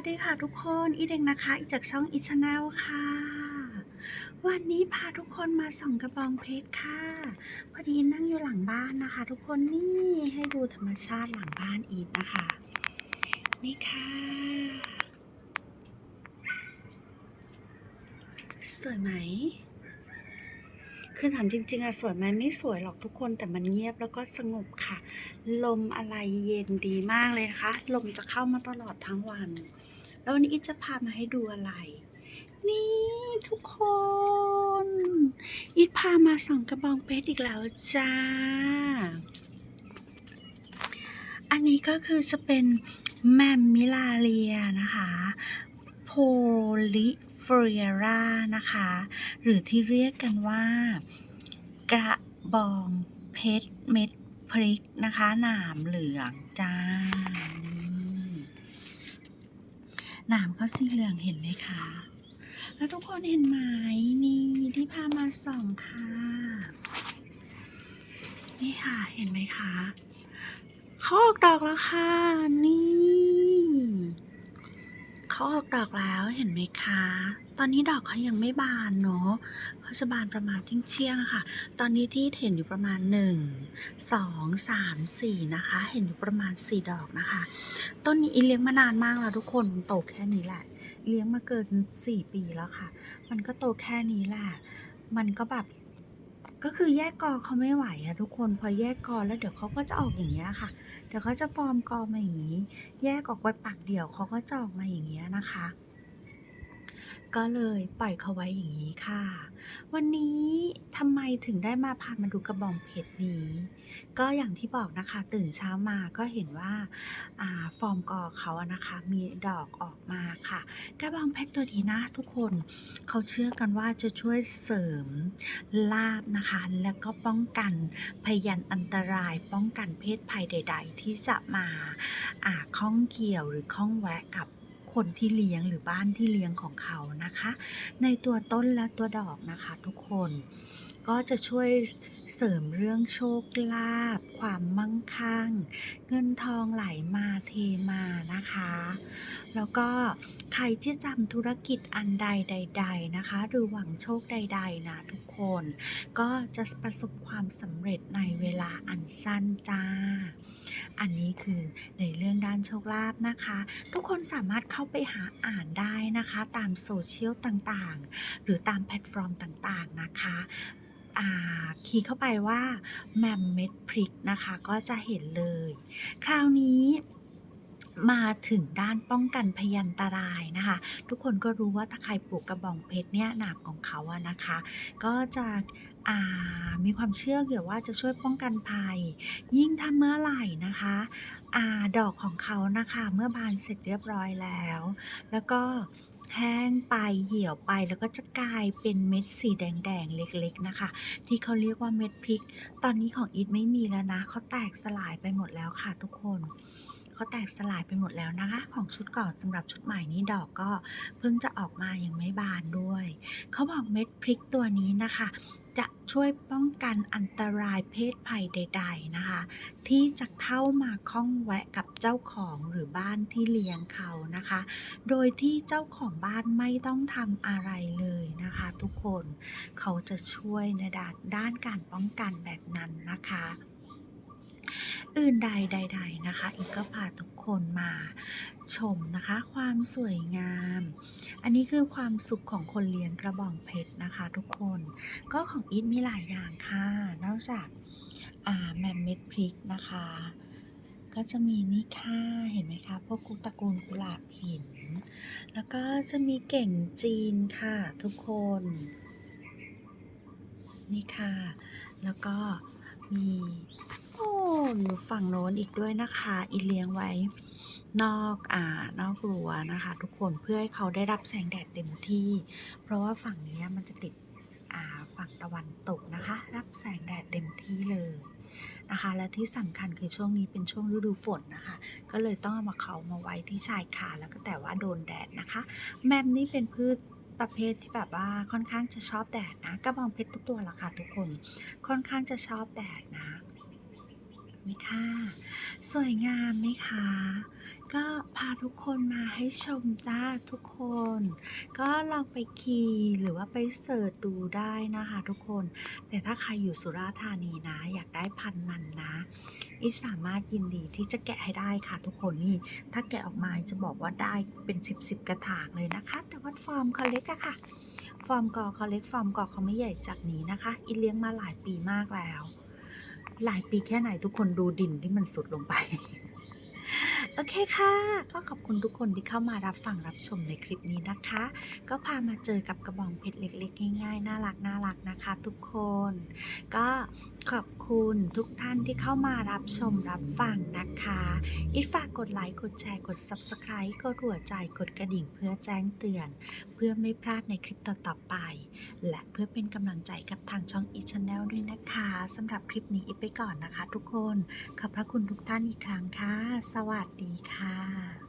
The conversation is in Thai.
วัสดีค่ะทุกคนอีเด็กนะคะอีจากช่องอีชแนลค่ะ วันนี้พาทุกคนมาส่องกระบองเพชรค่ะ พอดีนั่งอยู่หลังบ้านนะคะ ทุกคนนี่ให้ดูธรรมชาติหลังบ้านอีทนะคะ นี่ค่ะ สวยไหม คือถามจริง ๆอะสวยไหมไม่สวยหรอกทุกคนแต่มันเงียบแล้วก็สงบค่ะลมอะไรเย็นดีมากเลยนะคะ ลมจะเข้ามาตลอดทั้งวัน แล้ววันนี้อีทจะพามาให้ดูอะไร นี่ทุกคนอีทพามาส่องกระบองเพชรอีกแล้วจ้า อันนี้ก็คือจะเป็นแมมมิลาเรียนะคะโพลิเฟรียรานะคะ หรือที่เรียกกันว่า กระบองเพชรเม็ดพริกนะคะ หนามเหลืองจ้านี่ หนามเขาสีเหลืองเห็นไหมคะ แล้วทุกคนเห็นไหมนี่ที่พามาส่องค่ะ นี่ค่ะเห็นไหมคะเขาออกดอกแล้วค่ะนี่ เขาออกดอกแล้วเห็นไหมคะ ตอนนี้ดอกเขายังไม่บานเนาะเขาจะบานประมาณเที่ยงๆค่ะ ตอนนี้ที่เห็นอยู่ประมาณ 1 2 3 4นะคะ เห็นอยู่ประมาณ 4 ดอกนะคะ ต้นนี้อีเลี้ยงมานานมากแล้วทุกคนมันโตแค่นี้แหละ เลี้ยงมาเกิน 4 ปีแล้วค่ะ มันก็โตแค่นี้แหละ มันก็แบบก็คือแยกกอเขาไม่ไหวอะทุกคนพอแยกกอแล้วเดี๋ยวเขาก็จะออกอย่างเงี้ยค่ะ เดี๋ยวเขาจะฟอร์มกอมาอย่างนี้ แยกออกไปปักเดี่ยวเขาก็จะออกมาอย่างเงี้ยนะคะ ก็เลยปล่อยเขาไว้อย่างนี้ค่ะ วันนี้ทำไมถึงได้มาพามาดูกระบองเพชรนี้ ก็อย่างที่บอกนะคะตื่นเช้ามาก็เห็นว่าอาฟอร์มกอเขาอะนะคะ มีดอกออกมาค่ะ กระบองเพชรตัวนี้นะทุกคนเขาเชื่อกันว่าจะช่วยเสริมลาบนะคะ แล้วก็ป้องกันพยันอันตราย ป้องกันเพศภัยใด ๆ ที่จะมาอาข้องเกี่ยวหรือข้องแวะกับ คนที่เลี้ยงหรือบ้านที่เลี้ยงของเขานะคะ ในตัวต้นและตัวดอกนะคะทุกคนก็จะช่วยเสริมเรื่องโชคลาภความมั่งคั่ง เงินทองไหลมาเทมานะคะ แล้วก็ใครที่จำธุรกิจอันใดใด ๆนะคะ หรือหวังโชคใด ๆ นะ ทุกคน ก็จะประสบความสำเร็จในเวลาอันสั้นจ้า อันนี้คือในเรื่องด้านโชคลาภนะคะ ทุกคนสามารถเข้าไปหาอ่านได้นะคะ ตามโซเชียลต่างๆ หรือตามแพลตฟอร์มต่างๆนะคะคีย์เข้าไปว่าแมมเม็ดพริกนะคะ ก็จะเห็นเลย คราวนี้ มาถึงด้านป้องกันพยันตรายนะคะ ทุกคนก็รู้ว่าถ้าใครปลูกกระบองเพชรเนี่ยหนามของเขาอะนะคะ ก็จะมีความเชื่อเกี่ยวว่าจะช่วยป้องกันภัย ยิ่งถ้าเมื่อไหร่นะคะอาดอกของเขานะคะเมื่อบานเสร็จเรียบร้อยแล้ว แล้วก็แห้งไปเหี่ยวไปแล้วก็จะกลายเป็นเม็ดสีแดงๆเล็กๆนะคะ ที่เขาเรียกว่าเม็ดพริก ตอนนี้ของอีทไม่มีแล้วนะเขาแตกสลายไปหมดแล้วค่ะทุกคน เขาแตกสลายไปหมดแล้วนะคะ ของชุดก่อนสำหรับชุดใหม่นี้ดอกก็เพิ่งจะออกมายังไม่บานด้วย เขาบอกเม็ดพริกตัวนี้นะคะ จะช่วยป้องกันอันตรายเพศภัยใด ๆนะคะ ที่จะเข้ามาข้องแวะกับเจ้าของหรือบ้านที่เลี้ยงเขานะคะ โดยที่เจ้าของบ้านไม่ต้องทำอะไรเลยนะคะ ทุกคนเขาจะช่วยในด้านด้านการป้องกันแบบนั้นนะคะ อื่นใดใด ๆนะคะ อีกก็พาทุกคนมาชมนะคะ ความสวยงาม อันนี้คือความสุขของคนเลี้ยงกระบองเพชรนะคะ ทุกคนก็ของอีทมีหลายอย่างค่ะ นอกจากาแมมเม็ดพริกนะคะ ก็จะมีนี่ค่ะเห็นไหมคะ พวกกุตระกูลกุหลาบหิน แล้วก็จะมีเก่งจีนค่ะ ทุกคน นี่ค่ะ แล้วก็มี โอ้อยู่ฝั่งโน้นอีกด้วยนะคะอีเลี้ยงไว้ นอกอ่านอกรั้วนะคะ ทุกคนเพื่อให้เขาได้รับแสงแดดเต็มที่ เพราะว่าฝั่งนี้มันจะติดอ่าฝั่งตะวันตกนะคะ รับแสงแดดเต็มที่เลยนะคะ และที่สำคัญคือช่วงนี้เป็นช่วงฤดูฝนนะคะ ก็เลยต้องเอามาเขามาไว้ที่ชายคาแล้วก็แต่ว่าโดนแดดนะคะ แมมนี่เป็นพืชประเภทที่แบบว่าค่อนข้างจะชอบแดดนะกระบองเพชรทุกตัวละค่ะทุกคน ค่อนข้างจะชอบแดดนะ นี่ค่ะสวยงามไหมคะ ก็พาทุกคนมาให้ชมจ้าทุกคน ก็ลองไปคีย์หรือว่าไปเสิร์ชดูได้นะคะทุกคน แต่ถ้าใครอยู่สุราษฎร์ธานีนะ อยากได้พันมันนะอีสามารถยินดีที่จะแกะให้ได้ค่ะทุกคนนี่ ถ้าแกะออกมาจะบอกว่าได้เป็นสิบสกระถางเลยนะคะ แต่ว่าฟอร์มเขาเล็กอะค่ะ ฟอร์มกอเขาเล็กฟอร์มกอเขาไม่ใหญ่จากนี้นะคะ อีเลี้ยงมาหลายปีมากแล้ว หลายปีแค่ไหนทุกคนดูดินที่มันสุดลงไป โอเคค่ะ ก็ขอบคุณทุกคนที่เข้ามารับฟังรับชมในคลิปนี้นะคะ ก็พามาเจอกับกระบองเพชรเล็กๆ ง่ายๆ น่ารักน่ารักนะคะ ทุกคน ก็ขอบคุณทุกท่านที่เข้ามารับชมรับฟังนะคะอีกฝากกดไลค์ กดแชร์ กด Subscribe กดหัวใจ กดกระดิ่งเพื่อแจ้งเตือน เพื่อไม่พลาดในคลิปต่อๆไป และเพื่อเป็นกำลังใจกับทางช่องอีช n แนลด้วยนะคะสำหรับคลิปนี้อีไปก่อนนะคะ ทุกคน ขอบพระคุณทุกท่านอีกครั้งค่ะ สวัสดีดีค่ะ